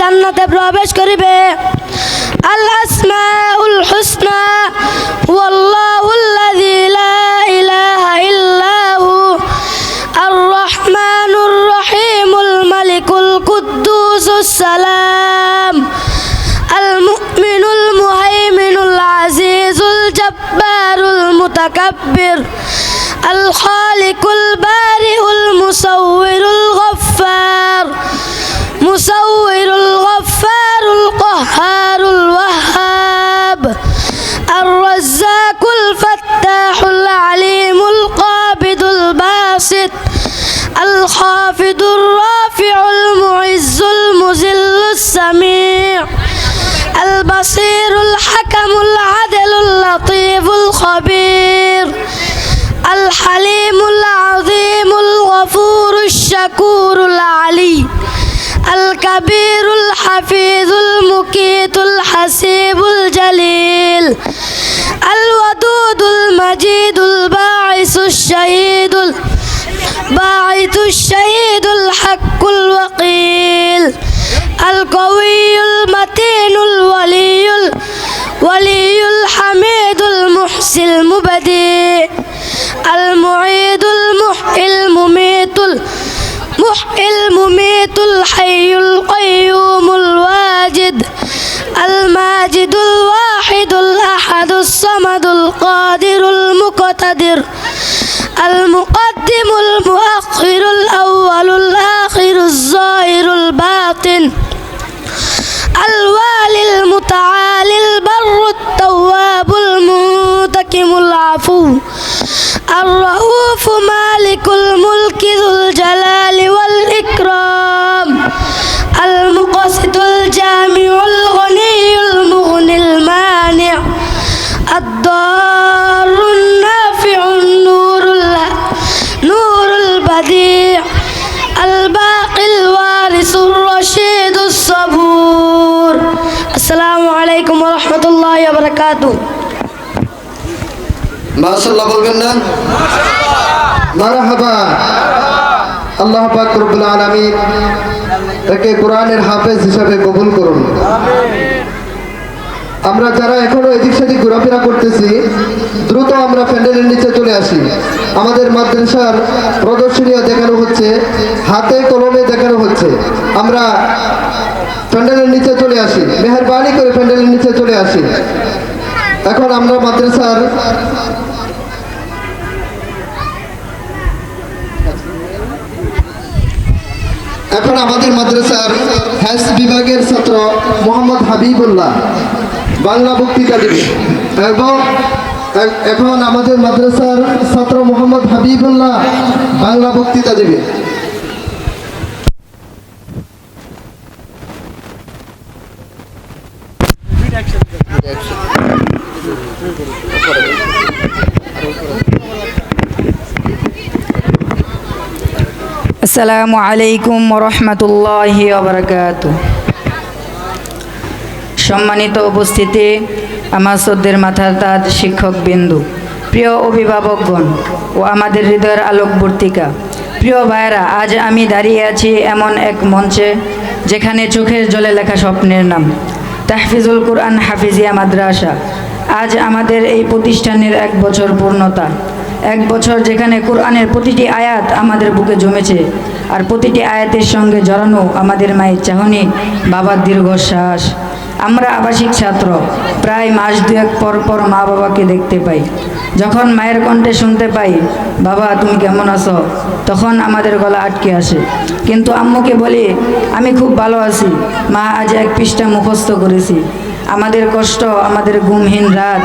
জান্নাতে প্রবেশ করিবে। আল্লাহ আসমাউল ইল্লাহু আর রহমানুর রহিমুল মালিকুল কুদ্দুসুস সালাম আল السميع. البصير الحكم العدل اللطيف الخبير. الحليم العظيم الغفور الشكور العلي. الكبير الحفيظ المكيت الحسيب الجليل. الودود المجيد الباعث الشهيد الباعث الشهيد الحق الوقيل. القوي المتين الولي الولي الحميد المحسي المبدئ المعيد المحيي المميت المحيي المميت الحي القيوم الواجد. الماجد الواحد الأحد الصمد القادر المقتدر. المقدم المؤخر الأول الآخر الظاهر الباطن. الوالي المتعالي البر التواب المنتكم العفو الرؤوف مالك الملك ذو الجلال والإكرام المقسط الجامع الغني المغني المانع الضار হাফেজ হিসাবে করুন। আমরা যারা এখনও এদিক সেদিক ঘোরাফেরা করতেছি, দ্রুত আমরা প্যান্ডেলের নিচে চলে আসি। আমাদের মাদ্রাসার প্রদর্শনীয় দেখানো হচ্ছে, হাতে কলমে দেখানো হচ্ছে। আমরা প্যান্ডেলের নিচে চলে আসি। মেহরবানি করে প্যান্ডেলের নিচে চলে আসি। এখন আমরা মাদ্রাসার এখন আমাদের মাদ্রাসার হ্যাস বিভাগের ছাত্র মোহাম্মদ হাবিবুল্লাহ, বাংলা বক্তৃতা দেবে এবং এখন আমাদের মাদ্রাসার ছাত্র মোহাম্মদ হাবিবুল্লাহ, বাংলা বক্তৃতা দেবে আসসালামু আলাইকুম রহমতুল্লাহ বারকাত সম্মানিত উপস্থিতি, আমার সদ্যের মাথার তাজ শিক্ষক বিন্দু প্রিয় অভিভাবকগণ ও আমাদের হৃদয়ের আলোকবর্তিকা। প্রিয় ভাইরা আজ আমি দাঁড়িয়ে আছি এমন এক মঞ্চে যেখানে চোখের জলে লেখা স্বপ্নের নাম, তাহফিজুল কুরআন হাফিজিয়া মাদ্রাসা। আজ আমাদের এই প্রতিষ্ঠানের এক বছর পূর্ণতা। এক বছর যেখানে কোরআনের প্রতিটি আয়াত আমাদের বুকে জমেছে, আর প্রতিটি আয়াতের সঙ্গে জড়ানো আমাদের মায়ের চাহনি, বাবার দীর্ঘশ্বাস। আমরা আবাসিক ছাত্র, প্রায় মাস দুয়েক পর পর মা বাবাকে দেখতে পাই। যখন মায়ের কণ্ঠে শুনতে পাই, বাবা, তুমি কেমন আছো? তখন আমাদের গলা আটকে আসে। কিন্তু আম্মুকে বলি, আমি খুব ভালো আছি। মা আজ এক পৃষ্ঠা মুখস্থ করেছি। আমাদের কষ্ট, আমাদের ঘুমহীন রাত,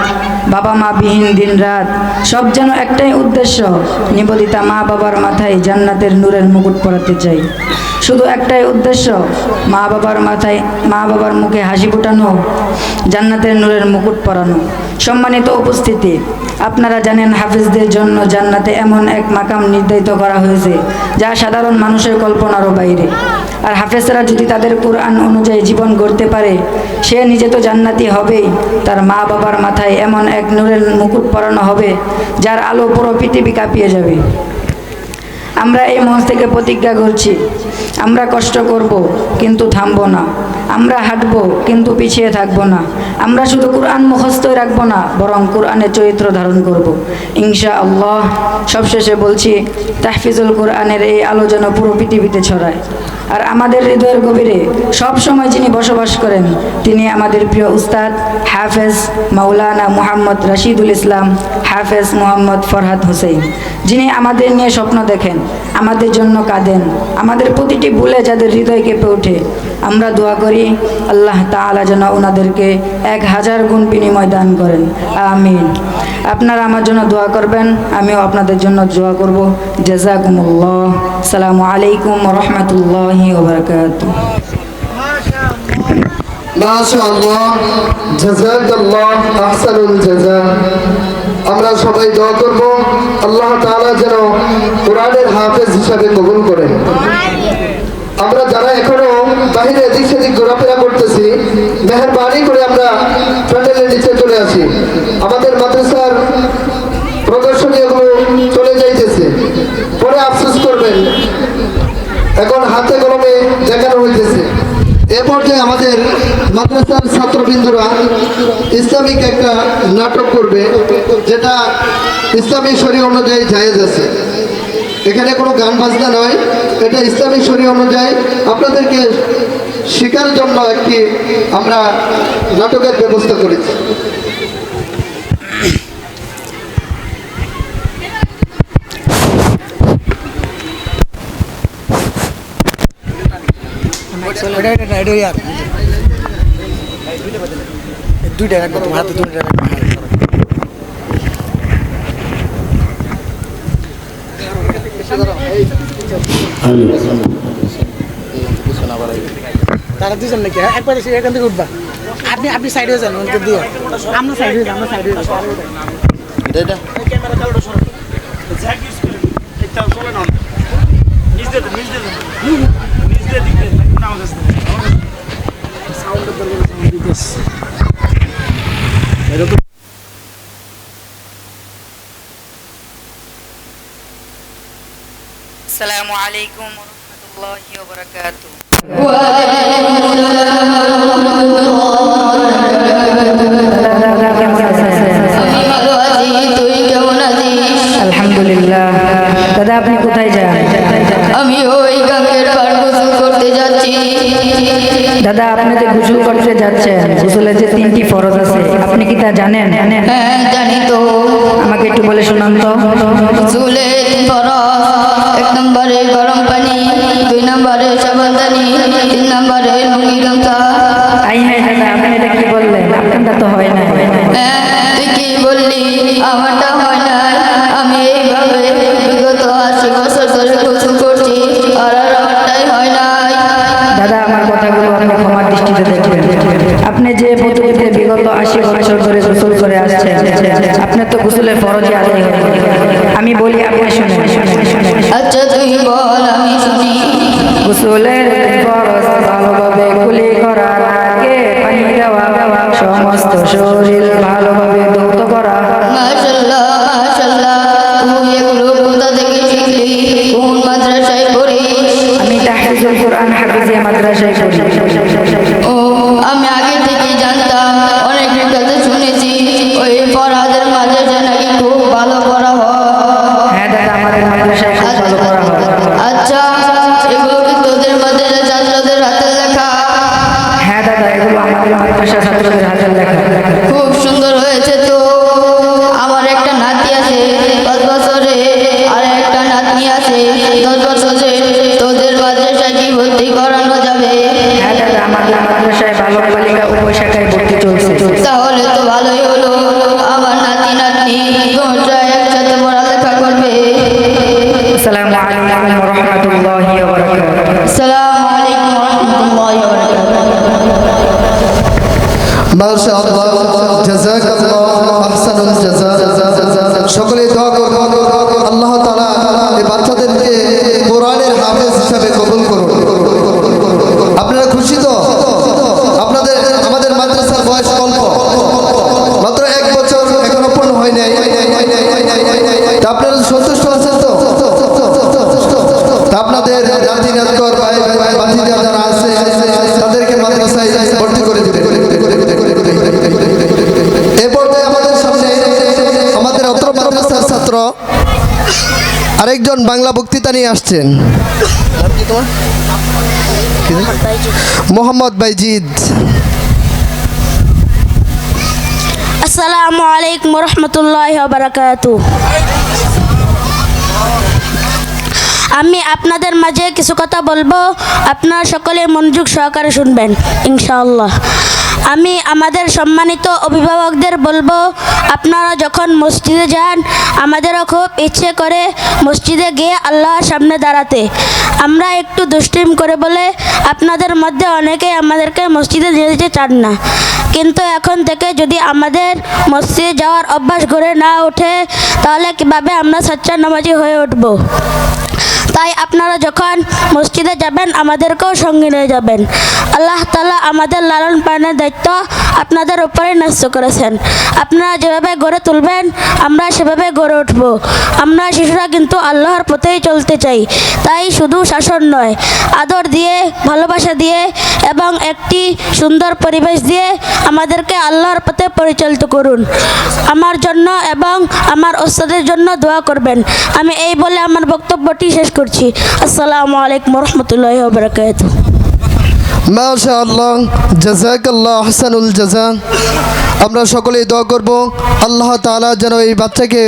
বাবা মা বিহীন দিন রাত, সব যেন একটাই উদ্দেশ্য, নিবেদিতা মা বাবার মাথায় জান্নাতের নূরের মুকুট পরাতে চাই। শুধু একটাই উদ্দেশ্য, মা বাবার মাথায়, মা বাবার মুখে হাসি ফোটানো, জান্নাতের নূরের মুকুট পরানো। সম্মানিত উপস্থিতি, আপনারা জানেন হাফিজদের জন্য জান্নাতে এমন এক মাকাম নির্ধারিত করা হয়েছে, যা সাধারণ মানুষের কল্পনারও বাইরে। আর হাফেজরা যদি তাদের কোরআন অনুযায়ী জীবন গড়তে পারে, সে নিজে তো জান্নাতি হবেই তার মা বাবার মাথায় এমন এক নূরের মুকুট পরানো হবে, যার আলো পুরো পৃথিবী কাঁপিয়ে যাবে। আমরা এই মঞ্চ থেকে প্রতিজ্ঞা করছি, আমরা কষ্ট করব, কিন্তু থামবো না। আমরা হাঁটবো, কিন্তু পিছিয়ে থাকব না। আমরা শুধু কোরআন মুখস্থই রাখব না, বরং কোরআনের চরিত্র ধারণ করব। ইনশা আল্লাহ সবশেষে বলছি, তাহফিজুল কোরআনের এই আলো যেন পুরো পৃথিবীতে ছড়ায়। আর আমাদের হৃদয়ের গভীরে সব সময় যিনি বসবাস করেন, তিনি আমাদের প্রিয় উস্তাদ হাফেজ মাওলানা মোহাম্মদ রাশিদুল ইসলাম, হাফেজ মোহাম্মদ ফরহাদ হোসেন, যিনি আমাদের নিয়ে স্বপ্ন দেখেন, আমাদের জন্য কাঁদেন, আমাদের প্রতিটি ভুলে যাদের হৃদয় কেঁপে ওঠে। আমরা দোয়া করি আল্লাহ তাআলা যেন ওনাদেরকে এক হাজার গুণ বিনিময় দান করেন। আমিন। আপনারা আমার জন্য দোয়া করবেন, আমিও আপনাদের জন্য দোয়া করব। জাজাকুমুল্লাহ। সালামু আলাইকুম রহমতুল্লাহি আহসানুল আমরা সবাই দোয়া করব, আল্লাহ তাআলা যেন কোরআনের হাফেজ হিসাবে কবুল করেন। বাইরে এদিক সেদিক ঘোরাফেরা করতেছি। মেহরবানি করে আমরা প্যান্ডেলের নিচে চলে আসি। আমাদের মাদ্রাসার প্রদর্শনীগুলো চলে যাইতেছে। পরে আফসোস করবেন, এখন হাতে কলমে দেখানো হইতেছে। এ পর্যায়ে আমাদের মাদ্রাসার ছাত্রবৃন্দরা ইসলামিক একটা নাটক করবে, যেটা ইসলামিক শরী অনুযায়ী জায়েজ আছে। এখানে কোনো গান বাজনা নয় এটা ইসলামিক শরী অনুযায়ী। আপনাদেরকে শেখার জন্য একটি আমরা নাটকের ব্যবস্থা করেছি। দুইটা রাখব তোমার হাতে দুইটা রাখব। তারা দুজন নাকি হ্যাঁ? একবার এসে এখান থেকে উঠবা। আপনি আপনি সাইডে যান ওকে দিয়ে। আমরা সাইডে যান আমরা সাইডে যান ক্যামেরা আসসালামু আলাইকুম রহমতুল্লাহি ওবরাকাতুহ আলহামদুলিল্লাহ। দাদা আপনি কোথায় যান? আমি ওই গাঙ্গের পার গোসল করতে যাচ্ছি। দাদা আপনি যে গোসল করতে যাচ্ছেন। গোসলের যে তিনটি ফরজ আছে আপনি কি তা জানেন? হ্যাঁ জানি তো। আমাকে একটু বলে শোনান তো। ফরস দুই নম্বরে সাবানদানি তিন লুঙ্গি গামছা আই হাই দাদা আপনি এটা কি বললেন আপনারটা তো হয় না তুই কি বললি আমারটা না আমি এইভাবে বিগত আশি বছর ধরে গোসল করছি আর আর আমারটাই হয় নাই। দাদা আমার কথাগুলো আপনি ক্ষমার দৃষ্টিতে দেখবেন। আপনি যে পদ্ধতিতে বিগত আশি বছর ধরে গোসল করে আসছেন আপনার তো গোসলের ফরজে আদায় আমি বলি আপনি আচ্ছা তুই বল। গোসলের ফরজ ভালোভাবে কুলি করার আগে পানি দেওয়া সমস্ত শরীর ভালোভাবে ধৌত করা। আমি তাহফিজুল কোরআন হাফিজিয়া মাদ্রাসায় ما شاء الله جزاك الله احسن الجزاء شكرا لك বাংলা বক্তৃতা নিয়ে আসছেন। মোহাম্মদ বাইজিদ। আসসালামু আলাইকুম রহমতুল্লাহ বারাকাতু আমি আপনাদের মাঝে কিছু কথা বলব। আপনারা সকলে মনোযোগ সহকারে শুনবেন ইনশাআল্লাহ। আমি আমাদের সম্মানিত অভিভাবকদের বলব, আপনারা যখন মসজিদে যান, আমাদেরও খুব ইচ্ছে করে মসজিদে গিয়ে আল্লাহর সামনে দাঁড়াতে। আমরা একটু দুষ্টিম করে বলে আপনাদের মধ্যে অনেকে আমাদেরকে মসজিদে যেতে চান না। কিন্তু এখন থেকে যদি আমাদের মসজিদে যাওয়ার অভ্যাস গড়ে না ওঠে, তাহলে কীভাবে আমরা সচ্চা নামাজি হয়ে উঠব? তাই আপনারা যখন মসজিদে যাবেন, আমাদেরকেও সঙ্গে নিয়ে যাবেন। আল্লাহ তালা আমাদের লালন পালনের দায়িত্ব আপনাদের উপরে ন্যস্ত করেছেন। আপনারা যেভাবে গড়ে তুলবেন, আমরা সেভাবে গড়ে উঠব। আমরা শিশুরা কিন্তু আল্লাহর পথেই চলতে চাই। তাই শুধু শাসন নয়, আদর দিয়ে, ভালোবাসা দিয়ে এবং একটি সুন্দর পরিবেশ দিয়ে আমাদেরকে আল্লাহর পথে পরিচালিত করুন। আমার জন্য এবং আমার ওস্তাদের জন্য দোয়া করবেন। আমি এই বলে আমার বক্তব্যটি শেষ করছি। আসসালামু আলাইকুম রহমতুল্লাহ বরকাত মাশা আল্লাহ জাজাকাল্লাহ হাসানুল জাজা আমরা সকলেই দোয়া করব আল্লাহ তাআলা যেন এই বাচ্চাকে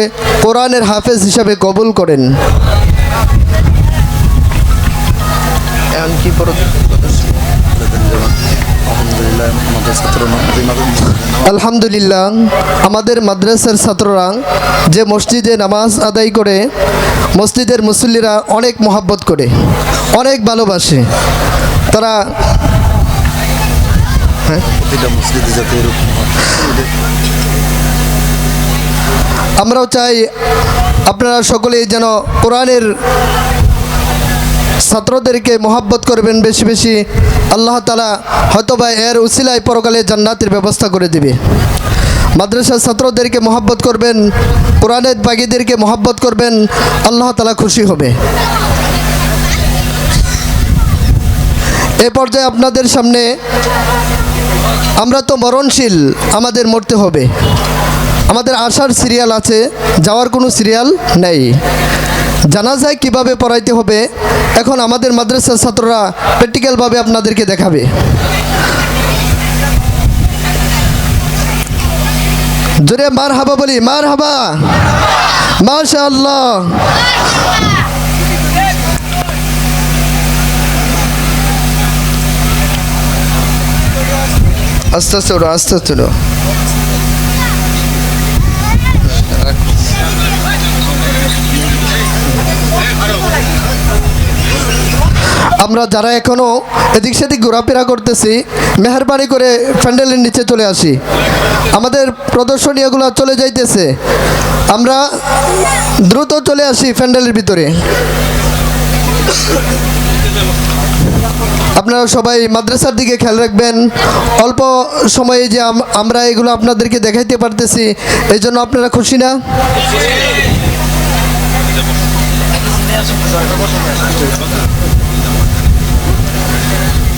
কোরআনের হাফেজ হিসাবে কবুল করেন। এমনকি আলহামদুলিল্লাহ আমাদের ছাত্র আলহামদুলিল্লাহ আমাদের মাদ্রাসার ছাত্ররা যে মসজিদে নামাজ আদায় করে মসজিদের মুসল্লিরা অনেক মহাব্বত করে অনেক ভালোবাসে। তারা হয়। আমরাও চাই আপনারা সকলেই যেন কোরআনের ছাত্রদেরকে মহাব্বত করবেন বেশি বেশি, আল্লাহ তালা হয়তোবা এর উসিলায় পরকালে জান্নাতের ব্যবস্থা করে দিবে। মাদ্রাসার ছাত্রদেরকে মহাব্বত করবেন, কোরআনের বাগিদেরকে মহাব্বত করবেন, আল্লাহ তালা খুশি হবে। এ পর্যায়ে আপনাদের সামনে আমরা তো মরণশীল, আমাদের মরতে হবে। আমাদের আসার সিরিয়াল আছে, যাওয়ার কোনো সিরিয়াল নেই। জানা যায় কীভাবে পড়াইতে হবে? এখন আমাদের মাদ্রাসার ছাত্ররা প্র্যাকটিক্যালভাবে আপনাদেরকে দেখাবে। জোরে মার হাবা বলি মার হাবা মাশা আল্লাহ আস্তে আস্তে আস্তে আস্তে আমরা যারা এখনও এদিক সেদিক ঘোরাফেরা করতেছি, মেহরবানি করে প্যান্ডেলের নিচে চলে আসি। আমাদের প্রদর্শনীয়গুলো চলে যাইতেছে। আমরা দ্রুত চলে আসি প্যান্ডেলের ভিতরে। আপনারা সবাই মাদ্রাসার দিকে খেয়াল রাখবেন। অল্প সময়ে যে আম- আমরা এগুলো আপনাদেরকে দেখাইতে পারতেছি, এই জন্য আপনারা খুশি না?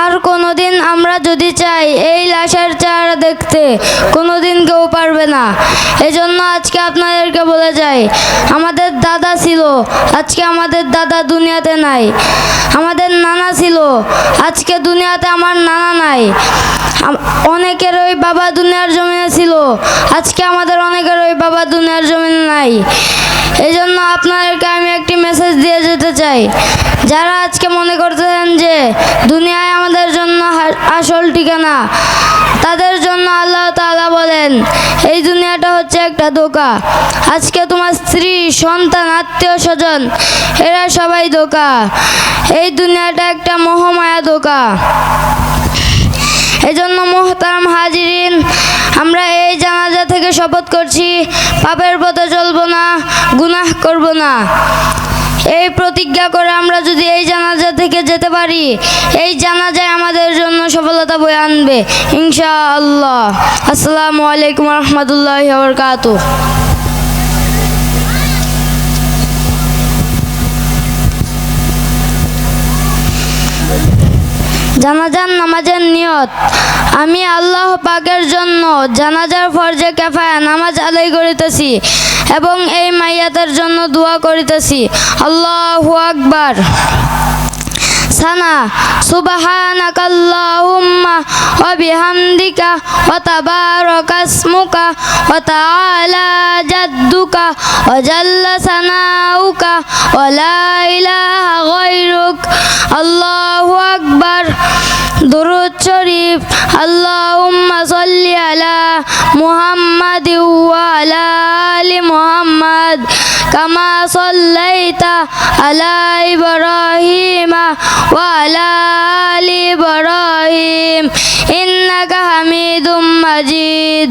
আর কোনোদিন আমরা যদি চাই এই লাশের চেহারা দেখতে, কোনোদিন কেউ পারবে না। এজন্য আজকে আপনাদেরকে বলে যাই, আমাদের দাদা ছিল, আজকে আমাদের দাদা দুনিয়াতে নাই। আমাদের নানা ছিল, আজকে দুনিয়াতে আমার নানা নাই। অনেকের ওই বাবা দুনিয়ার জমিনে ছিল, আজকে আমাদের অনেকের ওই বাবা দুনিয়ার জমিনে নাই। এই জন্য আপনাদেরকে আমি একটি মেসেজ দিয়ে যেতে চাই। যারা আজকে মনে করতেছেন যে দুনিয়ায় আমাদের জন্য আসল ঠিকানা, তাদের জন্য আল্লাহ তাআলা বলেন, এই দুনিয়াটা হচ্ছে একটা ধোকা আজকে তোমার স্ত্রী, সন্তান, আত্মীয় স্বজন, এরা সবাই ধোকা এই দুনিয়াটা একটা মোহমায়া ধোকা এই জন্য মোহতারাম হাজিরিন, আমরা এই জানাজা থেকে শপথ করছি, পাপের পথে চলবো না, গুনাহ করব না। এই প্রতিজ্ঞা করে আমরা যদি এই জানাজা থেকে যেতে পারি, এই জানাজায় আমাদের জন্য সফলতা বয়ে আনবে, ইনশাআল্লাহ। আসসালামু আলাইকুম রহমতুল্লাহ বরকাত জানাজার নামাজের নিয়ত, আমি আল্লাহ পাকের জন্য জানাজার ফরজে কেফায়া নামাজ আদায় করিতেছি। এবং এই মাইয়াতের জন্য দোয়া করিতেছি। আল্লাহ আকবার। সানা সুবহানাকা আল্লাহুম্মা ওয়া বিহামদিকা ওয়া তাবারাকা ইসমুকা ওয়া তাআলা জাদ্দুকা ওয়া জাল্লা সানাউকা ওয়া লা ইলাহা গায়রুক। আল্লাহু আকবার। দুরুদ শরীফ, আল্লাহুম্মা আলা মুহাম্মাদ ওয়া আলা আলি মুহাম্মাদ, কামা সাল্লাইতা আলা ইব্রাহিমা ওয়া আলা আলি ইব্রাহিম, ইন্নাকা হামিদুম মাজিদ।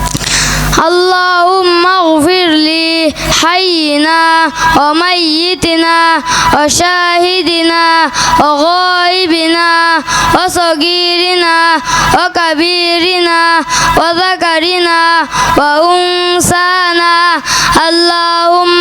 اللهم اغفر لي حينا وميتنا وشاهدنا وغائبنا وصغيرنا وكبيرنا وذكرنا وأنسانا اللهم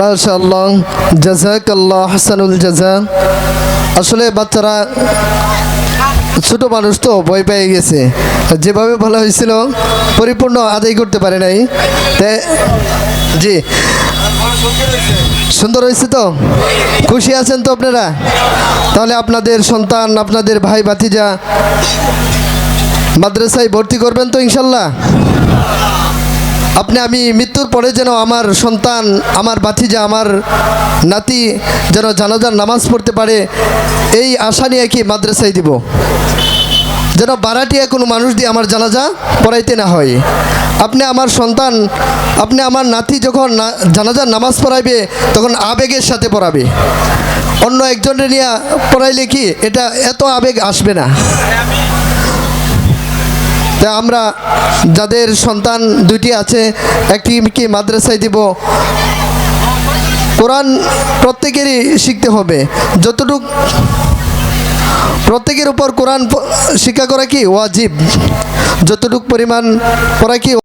মাশাআল্লাহ জাজাকাল্লাহ হাসানুল জাজা আসলে বাচ্চারা, ছোট মানুষ তো ভয় পেয়ে গেছে। যেভাবে বলা হয়েছিল, পরিপূর্ণ আদায় করতে পারে নাই। জি। সুন্দর হয়েছে তো? খুশি আছেন তো আপনারা? তাহলে আপনাদের সন্তান, আপনাদের ভাই ভাতিজা মাদ্রাসায় ভর্তি করবেন তো ইনশাল্লাহ? আপনি আমি মৃত্যুর পরে যেন আমার সন্তান, আমার বাতিজা আমার নাতি যেন জানাজার নামাজ পড়তে পারে, এই আশা নিয়ে কি মাদ্রাসায় দিব? যেন বারাটিয়া কোনো মানুষ দিয়ে আমার জানাজা পড়াইতে না হয়। আপনি আমার সন্তান, আপনি আমার নাতি যখন জানাজার নামাজ পড়াইবে, তখন আবেগের সাথে পড়াবে। অন্য একজনের নিয়ে পড়াইলে কি এটা এত আবেগ আসবে না? তা আমরা যাদের সন্তান দুইটি আছে, একটি কি মাদ্রাসায় দিব। কোরআন প্রত্যেকেরই শিখতে হবে। যতটুক প্রত্যেকের উপর কোরআন শিক্ষা করা কি ওয়াজিব? যতটুক পরিমাণ করা কি